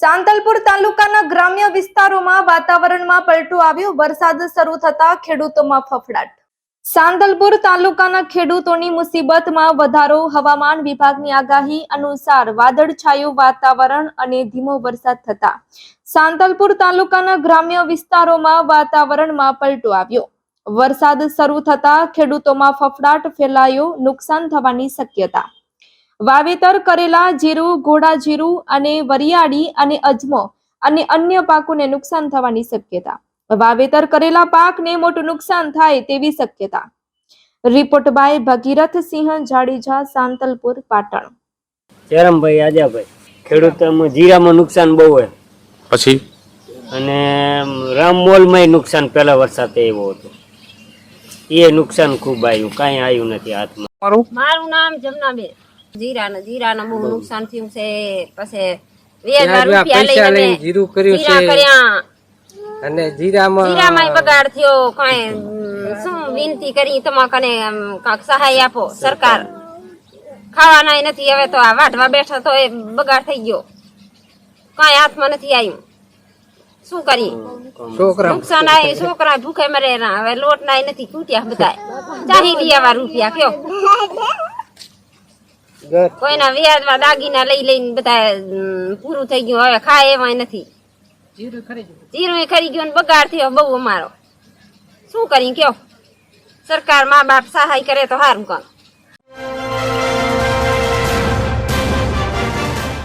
સાંતલપુર તાલુકાના ગ્રામ્ય વિસ્તારોમાં વાતાવરણમાં પલટો આવ્યો. વરસાદ શરૂ થતા ખેડૂતોમાં ફફડાટ. સાંતલપુર તાલુકાના ખેડૂતોની મુસીબતમાં વધારો હવામાન વિભાગની આગાહી અનુસાર વાદળછાયું વાતાવરણ અને ધીમો વરસાદ થતા સાંતલપુર તાલુકાના ગ્રામ્ય વિસ્તારોમાં વાતાવરણમાં પલટો આવ્યો. વરસાદ શરૂ થતા ખેડૂતોમાં ફફડાટ ફેલાયો. નુકસાન થવાની શક્યતા વાવેતર કરેલા જીરું ઘોડા જીરું અને વરિયાળી અને અજમો અને અન્ય પાકોને નુકસાન થવાની શક્યતા. વાવેતર કરેલા પાકને મોટું નુકસાન થાય તેવી શક્યતા. Report by Bhagirath Sinh Jadeja Santalpur Patan. ચરમભાઈ આજાભાઈ ખેડૂતોમાં જીરામાં નુકસાન બહુ હોય. પછી? અને રામમોલમાં નુકસાન પહેલા વરસાદ એવો હતો. એ નુકસાન ખૂબ આવ્યું. કાંઈ આવ્યું નથી હાથમાં. મારું? મારું નામ જમનાબેન. જીરાના જીરાના બહુ નુકસાન થયું છે પછી વેચવા રૂપિયા લઈને પૈસા અમે લઈને જીરું કર્યું છે. કર્યા. અને જીરામાં જીરામાં બગાડ થયો કાંઈ શું વિનંતી કરી સહાય આપો સરકાર. ખાવાના નથી હવે તો આ વાઢવા બેઠા તો એ બગાડ થઈ ગયો. કાંઈ હાથમાં નથી આવ્યું શું કરી છોકરા નુકસાન આવી છોકરા ભૂખે મરે હવે લોટ ના નથી તૂટ્યા બધા ચાહી લીયા રૂપિયા કયો? કોઈના વ્યાજમાં દાગીના લઈ લઈને બધા પૂરું થઈ ગયું. હવે ખાય એવાય નથી. જીરું ખરી ગયું? ને બગાડ થયો બહુ અમારો. શું કરી કયો? સરકાર મા બાપ સહાય કરે તો સારું કામ.